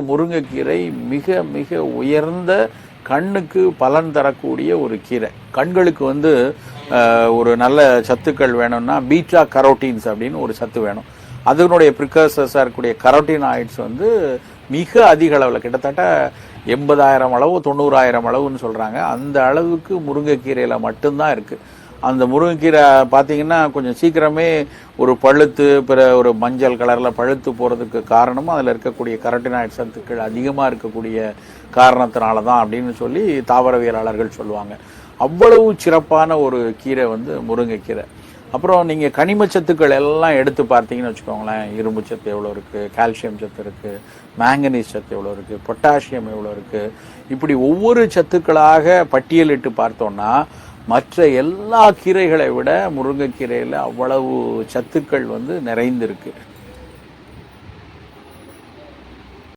முருங்கைக்கீரை மிக மிக உயர்ந்த கண்ணுக்கு பலன் தரக்கூடிய ஒரு கீரை. கண்களுக்கு வந்து ஒரு நல்ல சத்துக்கள் வேணும்னா பீட்டா கரோட்டீன்ஸ் அப்படின்னு ஒரு சத்து வேணும். அதனுடைய ப்ரிகர்சஸாக இருக்கக்கூடிய கரோட்டினாய்ட்ஸ் வந்து மிக அதிக அளவில் கிட்டத்தட்ட எண்பதாயிரம் அளவு தொண்ணூறாயிரம் அளவுன்னு சொல்கிறாங்க அந்த அளவுக்கு முருங்கைக்கீரையில் மட்டும்தான் இருக்குது அந்த முருங்கைக்கீரை பார்த்தீங்கன்னா கொஞ்சம் சீக்கிரமே ஒரு பழுத்து பிற ஒரு மஞ்சள் கலரில் பழுத்து போகிறதுக்கு காரணமும் அதில் இருக்கக்கூடிய கரட்டினாய்ட் சத்துக்கள் அதிகமாக இருக்கக்கூடிய காரணத்தினால தான் அப்படின்னு சொல்லி தாவரவியலாளர்கள் சொல்லுவாங்க. அவ்வளவு சிறப்பான ஒரு கீரை வந்து முருங்கைக்கீரை அப்புறம் நீங்கள் கனிம சத்துக்கள் எல்லாம் எடுத்து பார்த்தீங்கன்னு வச்சுக்கோங்களேன். இரும்பு சத்து எவ்வளோ இருக்குது கால்சியம் சத்து இருக்குது மேங்கனீஸ் சத்து எவ்வளோ இருக்குது பொட்டாசியம் எவ்வளோ இருக்குது இப்படி ஒவ்வொரு சத்துக்களாக பட்டியலிட்டு பார்த்தோம்னா மற்ற எல்லா கீரைகளை விட முருங்கைக்கீரையில் அவ்வளவு சத்துக்கள் வந்து நிறைந்திருக்கு.